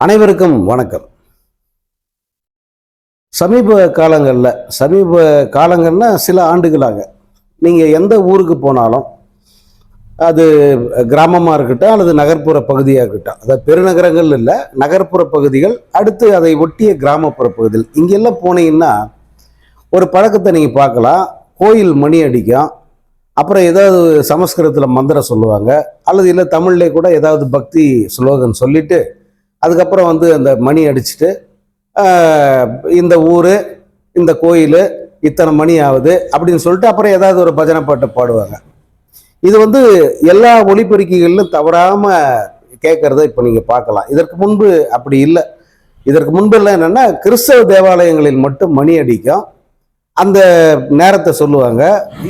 அனைவருக்கும் வணக்கம். சமீப காலங்களில் சமீப காலங்கள்னா சில ஆண்டுகளாக நீங்கள் எந்த ஊருக்கு போனாலும் அது கிராமமாக இருக்கட்டும் அல்லது நகர்ப்புற பகுதியாக இருக்கட்டும் அதாவது பெருநகரங்கள் இல்லை நகர்ப்புற பகுதிகள் அடுத்து அதை ஒட்டிய கிராமப்புற பகுதிகள் இங்கெல்லாம் போனீங்கன்னா ஒரு பழக்கத்தை நீங்கள் பார்க்கலாம். கோயில் மணி அடிக்கும் அப்புறம் ஏதாவது சமஸ்கிருதத்தில் மந்திரம் சொல்லுவாங்க அல்லது இல்லை தமிழ்லேயே கூட ஏதாவது பக்தி ஸ்லோகன் சொல்லிட்டு அதுக்கப்புறம் வந்து அந்த மணி அடிச்சுட்டு இந்த ஊர் இந்த கோயில் இத்தனை மணி ஆகுது அப்படின்னு சொல்லிட்டு அப்புறம் ஏதாவது ஒரு பஜனை பாட்டை பாடுவாங்க. இது வந்து எல்லா ஒலிபெருக்கிகளிலும் தவறாமல் கேட்குறத இப்போ நீங்கள் பார்க்கலாம். இதற்கு முன்பு அப்படி இல்லை. இதற்கு முன்பெல்லாம் என்னென்னா கிறிஸ்தவ தேவாலயங்களில் மட்டும் மணி அடிக்கும். அந்த நேரத்தை சொல்லுவாங்க.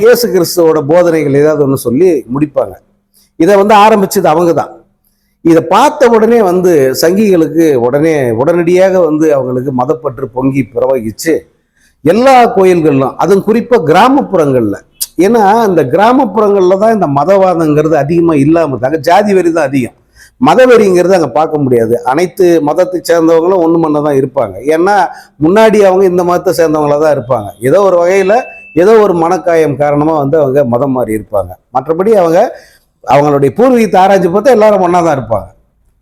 இயேசு கிறிஸ்துவோட போதனைகள் ஏதாவது ஒன்று சொல்லி முடிப்பாங்க. இதை வந்து ஆரம்பிச்சது அவங்க தான் இதை பார்த்த உடனே வந்து சங்கிகளுக்கு உடனே உடனடியாக வந்து அவங்களுக்கு மதப்பற்று பொங்கி பிரவகிச்சு எல்லா கோயில்களிலும் அதுவும் குறிப்பாக கிராமப்புறங்களில். ஏன்னா இந்த கிராமப்புறங்களில் தான் இந்த மதவாதங்கிறது அதிகமாக இல்லாமல் தாங்க ஜாதி வரி தான் அதிகம். மதவெறிங்கிறது அங்கே பார்க்க முடியாது. அனைத்து மதத்தை சேர்ந்தவங்களும் ஒன்று மண்ண தான் இருப்பாங்க. ஏன்னா முன்னாடி அவங்க இந்த மதத்தை சேர்ந்தவங்களாக தான் இருப்பாங்க. ஏதோ ஒரு வகையில் ஏதோ ஒரு மனக்காயம் காரணமாக வந்து அவங்க மதம் மாறி இருப்பாங்க. மற்றபடி அவங்க அவங்களுடைய பூர்வீகத்தை ஆராய்ச்சி பார்த்தா எல்லாரும் ஒன்றா தான் இருப்பாங்க.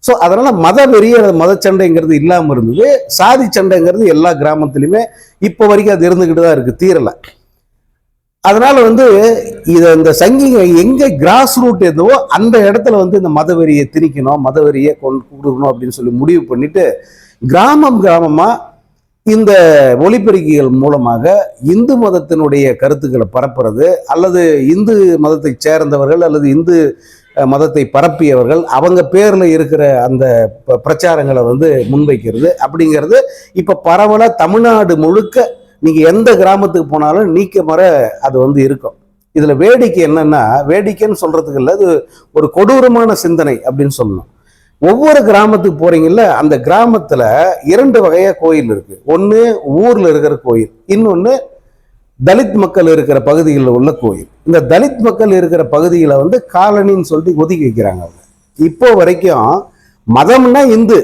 ஸோ அதனால் மத வெறிய மத சண்டைங்கிறது இல்லாமல் இருந்தது. சாதி சண்டைங்கிறது எல்லா கிராமத்துலையுமே இப்போ வரைக்கும் அது இருந்துக்கிட்டு தான் இருக்குது தீரலை. அதனால் வந்து இதை இந்த சங்கிங்க எங்கே கிராஸ் ரூட் எதுவோ அந்த இடத்துல வந்து இந்த மதவெறியை திணிக்கணும் மதவெறியை கொண்டு கொடுக்கணும் அப்படின்னு சொல்லி முடிவு பண்ணிட்டு கிராமம் கிராமமாக இந்த ஒளிப்பெருக்கிகள் மூலமாக இந்து மதத்தினுடைய கருத்துக்களை பரப்புறது அல்லது இந்து மதத்தை சேர்ந்தவர்கள் அல்லது இந்து மதத்தை பரப்பியவர்கள் அவங்க பேரில் இருக்கிற அந்த ப- பிரச்சாரங்களை வந்து முன்வைக்கிறது. அப்படிங்கிறது இப்போ பரவலாக தமிழ்நாடு முழுக்க நீங்கள் எந்த கிராமத்துக்கு போனாலும் நீக்க மர அது வந்து இருக்கும். இதில் வேடிக்கை என்னன்னா வேடிக்கைன்னு சொல்கிறதுக்கு இல்லை அது ஒரு கொடூரமான சிந்தனை அப்படின்னு சொல்லணும். ஒவ்வொரு கிராமத்துக்கு போறீங்கல்ல அந்த கிராமத்துல இரண்டு வகையா கோயில் இருக்கு. ஒன்று ஊர்ல இருக்கிற கோயில் இன்னொன்று தலித் மக்கள் இருக்கிற பகுதிகளில் உள்ள கோயில். இந்த தலித் மக்கள் இருக்கிற பகுதிகளை வந்து காலனின்னு சொல்லிட்டு ஒதுக்கி வைக்கிறாங்க அவங்க. இப்போ வரைக்கும் மதம்னா இந்து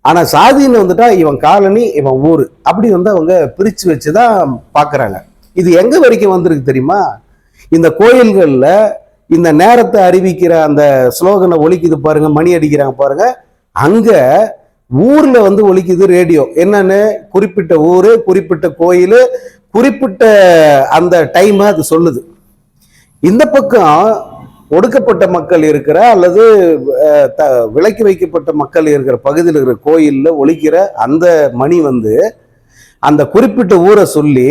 ஆனா சாதின்னு வந்துட்டா இவன் காலனி இவன் ஊர் அப்படி வந்து அவங்க பிரிச்சு வச்சுதான் பாக்குறாங்க. இது எங்க வரைக்கும் வந்திருக்கு தெரியுமா? இந்த கோயில்களில் இந்த நேரத்தை அறிவிக்கிற அந்த ஸ்லோகனை ஒழிக்குது பாருங்க மணி அடிக்கிறாங்க பாருங்க. அங்க ஊர்ல வந்து ஒழிக்குது ரேடியோ. என்னன்னு? குறிப்பிட்ட ஊரு குறிப்பிட்ட கோயில் குறிப்பிட்ட அந்த டைமை அது சொல்லுது. இந்த பக்கம் ஒடுக்கப்பட்ட மக்கள் இருக்கிற அல்லது த விலக்கி வைக்கப்பட்ட மக்கள் இருக்கிற பகுதியில் இருக்கிற கோயிலில் ஒழிக்கிற அந்த மணி வந்து அந்த குறிப்பிட்ட ஊரை சொல்லி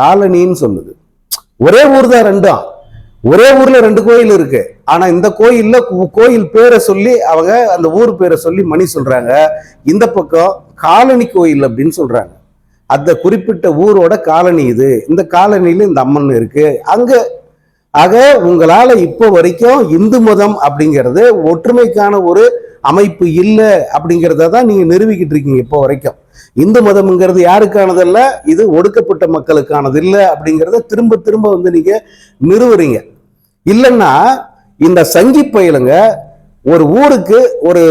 காலனின்னு சொல்லுது. ஒரே ஊர் தான் ரெண்டும். ஒரே ஊர்ல ரெண்டு கோயில் இருக்கு. ஆனா இந்த கோயில்ல கோயில் பேரை சொல்லி அவங்க அந்த ஊர் பேரை சொல்லி மணி சொல்றாங்க. இந்த பக்கம் காலனி கோயில் அப்படின்னு சொல்றாங்க. அந்த குறிப்பிட்ட ஊரோட காலனி இது. இந்த காலனியில இந்த அம்மன் இருக்கு. அங்க ஆக உங்களால இப்போ வரைக்கும் இந்து மதம் அப்படிங்கிறது ஒற்றுமைக்கான ஒரு அமைப்பு இல்லை அப்படிங்கிறத தான் நீங்க நிரூபிக்கிட்டு இருக்கீங்க இப்போ வரைக்கும். இந்து மதம்ங்கிறது யாருக்கானதல்ல? இது ஒடுக்கப்பட்ட மக்களுக்கானது இல்லை அப்படிங்கிறத திரும்ப திரும்ப வந்து நீங்க நிறுவுறீங்க. இல்லைன்னா இந்த சங்கி பயிலுங்க ஒரு ஊருக்கு ஒரு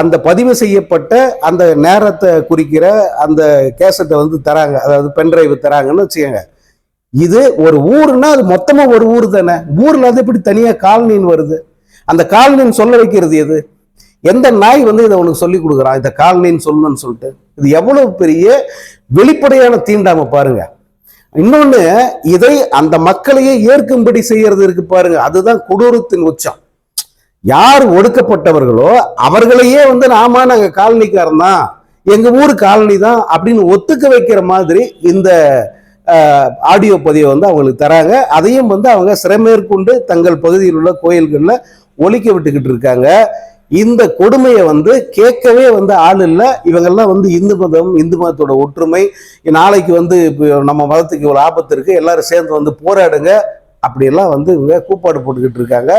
அந்த பதிவு செய்யப்பட்ட அந்த நேரத்தை குறிக்கிற அந்த கேசட்டை வந்து தராங்க. அதாவது பென்ட்ரைவ் தராங்கன்னு வச்சுக்கோங்க. இது ஒரு ஊருன்னா அது மொத்தமாக ஒரு ஊர் தானே. ஊரில் அது எப்படி தனியாக காலனின்னு வருது? அந்த காலனின்னு சொல்ல வைக்கிறது எது? எந்த நாய் வந்து இதை உனக்கு சொல்லி கொடுக்குறான்? இந்த காலனின்னு சொல்லணும்னு சொல்லிட்டு. இது எவ்வளவு பெரிய வெளிப்படையான தீண்டாம பாருங்கள் இன்னொன்னு இதை அந்த மக்களையே ஏற்கும்படி செய்யறது இருக்கு பாருங்க. அதுதான் கொடூரத்தின் உச்சம். யார் ஒடுக்கப்பட்டவர்களோ அவர்களையே வந்து நாம நாங்க காலனிக்காரன் தான். எங்க ஊர் காலனி தான் அப்படின்னு ஒத்துக்க வைக்கிற மாதிரி இந்த ஆடியோ பதிவை வந்து அவங்களுக்கு தராங்க. அதையும் வந்து அவங்க சிறமேற்கொண்டு தங்கள் பகுதியில் உள்ள கோயில்களில் ஒழிக்க விட்டுக்கிட்டு இருக்காங்க. இந்த கொடுமையை வந்து கேட்கவே வந்து ஆள் இல்லை. இவங்கெல்லாம் வந்து இந்து மதம் இந்து மதத்தோட ஒற்றுமை. நாளைக்கு வந்து இப்போ நம்ம மதத்துக்கு ஒரு ஆபத்து இருக்கு. எல்லாரும் சேர்ந்து வந்து போராடுங்க. அப்படியெல்லாம் வந்து இவங்க கூப்பாடு போட்டுக்கிட்டு இருக்காங்க.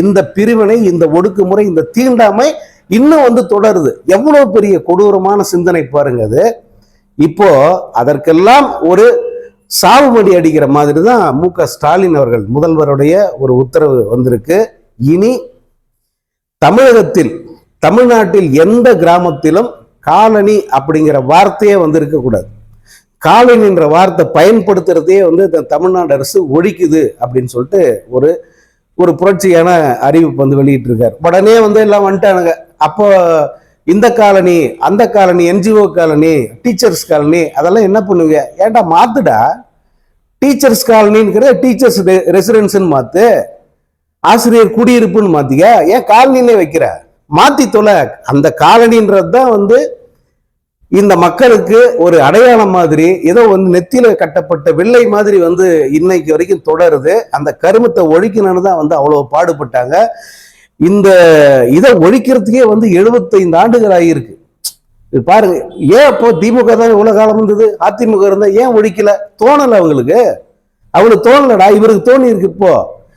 இந்த பிரிவினை இந்த ஒடுக்குமுறை இந்த தீண்டாமை இன்னும் வந்து தொடருது. எவ்வளவு பெரிய கொடூரமான சிந்தனை பாருங்க அது. இப்போ அதற்கெல்லாம் ஒரு சாவுமடி அடிக்கிற மாதிரி தான் மு க ஸ்டாலின் அவர்கள் முதல்வருடைய ஒரு உத்தரவு வந்திருக்கு. இனி தமிழகத்தில் தமிழ்நாட்டில் எந்த கிராமத்திலும் காலனி அப்படிங்கிற வார்த்தையே வந்து இருக்கக்கூடாது காலனின்ற வார்த்தை பயன்படுத்துறதே வந்து இந்த தமிழ்நாடு அரசு ஒழிக்குது அப்படின்னு சொல்லிட்டு ஒரு ஒரு புரட்சியான அறிவிப்பு வந்து வெளியிட்டிருக்காரு. உடனே வந்து எல்லாம் வந்துட்டானுங்க. அப்போ இந்த காலனி அந்த colony NGO colony teachers colony அதெல்லாம் என்ன பண்ணுவீங்க? ஏன்டா மாத்துடா? டீச்சர்ஸ் காலனிங்கிற டீச்சர்ஸ் ரெசிடென்ஸ்ன்னு மாற்று ஆசிரியர் குடியிருப்புன்னு மாத்திக்க. ஏன் காலனிலே வைக்கிற? மாத்தி தொலை. அந்த காலனின்றது தான் வந்து இந்த மக்களுக்கு ஒரு அடையாளம் மாதிரி ஏதோ வந்து நெத்தியில கட்டப்பட்ட வெள்ளை மாதிரி வந்து இன்னைக்கு வரைக்கும் தொடருது. அந்த கருமத்தை ஒழிக்கணும்னு தான் வந்து அவ்வளவு பாடுபட்டாங்க. இந்த இதை ஒழிக்கிறதுக்கே வந்து 75 ஆண்டுகள் ஆகியிருக்கு. பாருங்க ஏன் இப்போ திமுக தான் இவ்வளவு காலம் இருந்தது? அதிமுக இருந்தா ஏன் ஒழிக்கல? தோணலை அவங்களுக்கு. அவளுக்கு தோணலடா இவருக்கு தோணி இருக்கு இப்போ.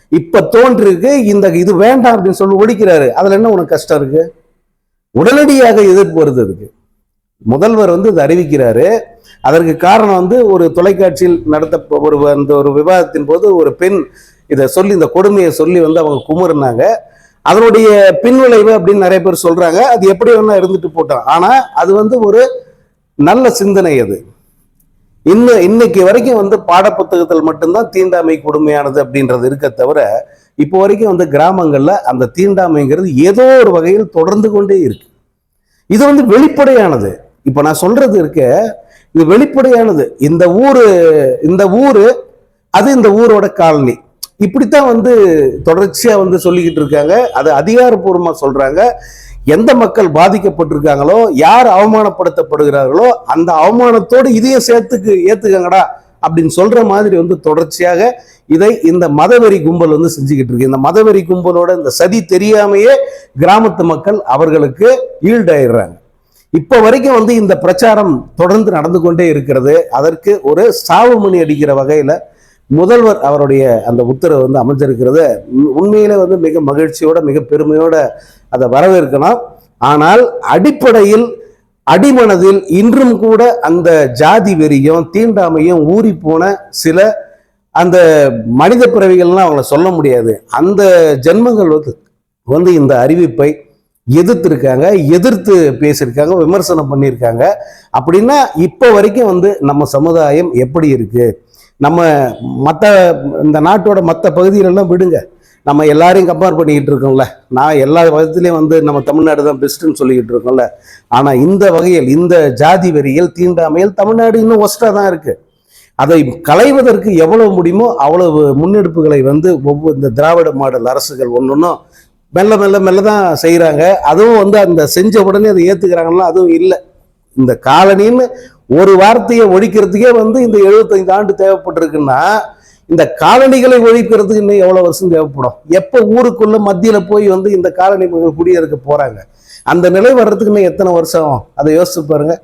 இப்ப தோன்றிருக்கு இந்த இது வேண்டாம் அப்படின்னு சொல்லி ஒழிக்கிறாரு. அதுல என்ன உனக்கு கஷ்டம் இருக்கு? உடனடியாக எதிர்ப்பு வருது அதுக்கு. முதல்வர் வந்து இது அறிவிக்கிறாரு. அதற்கு காரணம் வந்து ஒரு தொலைக்காட்சியில் நடத்த ஒரு அந்த ஒரு விவாதத்தின் போது ஒரு பெண் இதை சொல்லி இந்த கொடுமையை சொல்லி வந்து அவங்க குமுறினாங்க. அதனுடைய பின்விளைவு அப்படின்னு நிறைய பேர் சொல்றாங்க. அது எப்படி வேணா இருந்துட்டு போட்டோம். ஆனா அது வந்து ஒரு நல்ல சிந்தனை அது. இன்னும் இன்னைக்கு வரைக்கும் வந்து பாடப்புத்தகத்தில் மட்டும்தான் தீண்டாமை கொடுமையானது அப்படின்றது இருக்க தவிர இப்போ வரைக்கும் வந்து கிராமங்களில் அந்த தீண்டாமைங்கிறது ஏதோ ஒரு வகையில் தொடர்ந்து கொண்டே இருக்கு. இது வந்து வெளிப்படையானது. இப்போ நான் சொல்றது இருக்க இது வெளிப்படையானது. இந்த ஊரு இந்த ஊரு அது இந்த ஊரோட காலனி. இப்படித்தான் வந்து தொடர்ச்சியா வந்து சொல்லிக்கிட்டு இருக்காங்க. அது அதிகாரப்பூர்வமா சொல்றாங்க. எந்த மக்கள் பாதிக்கப்பட்டிருக்காங்களோ யார் அவமானப்படுத்தப்படுகிறார்களோ அந்த அவமானத்தோடு இதையும் சேர்த்துக்கு ஏத்துக்கங்கடா அப்படின்னு சொல்ற மாதிரி வந்து தொடர்ச்சியாக இதை இந்த மதவெறி கும்பல் வந்து செஞ்சுக்கிட்டு இருக்கு. இந்த மதவெறி கும்பலோட இந்த சதி தெரியாமையே கிராமத்து மக்கள் அவர்களுக்கு ஈல்டாயிடுறாங்க இப்ப வரைக்கும் வந்து இந்த பிரச்சாரம் தொடர்ந்து நடந்து கொண்டே இருக்கிறது. அதற்கு ஒரு சாவு மணி அடிக்கிற வகையில முதல்வர் அவருடைய அந்த உத்தரவு வந்து அமைஞ்சிருக்கிறது உண்- உண்மையிலே வந்து மிக மகிழ்ச்சியோட மிக பெருமையோட அதை வரவேற்கணும் ஆனால் அடிப்படையில் அடிமனதில் இன்றும் கூட அந்த ஜாதி வெறியும் தீண்டாமையும் ஊறி போன சில அந்த மனித பிறவிகள்லாம் அவங்கள சொல்ல முடியாது. அந்த ஜென்மங்கள் வந்து வந்து இந்த அறிவிப்பை எதிர்த்திருக்காங்க எதிர்த்து பேசியிருக்காங்க விமர்சனம் பண்ணியிருக்காங்க. அப்படின்னா இப்போ வரைக்கும் வந்து நம்ம சமுதாயம் எப்படி இருக்குது நம்ம மற்ற இந்த நாட்டோட மற்ற பகுதிகளெல்லாம் விடுங்க. நம்ம எல்லாரையும் கம்பேர் பண்ணிக்கிட்டு இருக்கோம்ல. நான் எல்லா விதத்துலேயும் வந்து நம்ம தமிழ்நாடு தான் பெஸ்ட்டுன்னு சொல்லிக்கிட்டு இருக்கோம்ல. ஆனால் இந்த வகையில் இந்த ஜாதி வெறியல் தீண்டாமையில் தமிழ்நாடு இன்னும் ஒஸ்ட்டாக தான் இருக்குது அதை களைவதற்கு எவ்வளவு முடியுமோ அவ்வளவு முன்னெடுப்புகளை வந்து ஒவ்வொரு இந்த திராவிட மாடல் அரசுகள் ஒன்னொன்னும் மெல்ல மெல்ல மெல்ல தான் செய்கிறாங்க அதுவும் வந்து அந்த செஞ்ச உடனே அதை ஏற்றுக்கிறாங்கன்னா அதுவும் இல்லை. இந்த காலனின்னு ஒரு வார்த்தையை ஒழிக்கிறதுக்கே வந்து இந்த 75 ஆண்டு தேவைப்பட்டிருக்குன்னா இந்த காலனிகளை ஒழிக்கிறதுக்கு இன்னும் எவ்வளோ வருஷம் தேவைப்படும்? எப்போ ஊருக்குள்ள மத்தியில் போய் வந்து இந்த காலனி குடியிருக்க போகிறாங்க அந்த நிலை வர்றதுக்கு இன்னும் எத்தனை வருஷம்? அதை யோசிச்சு பாருங்கள்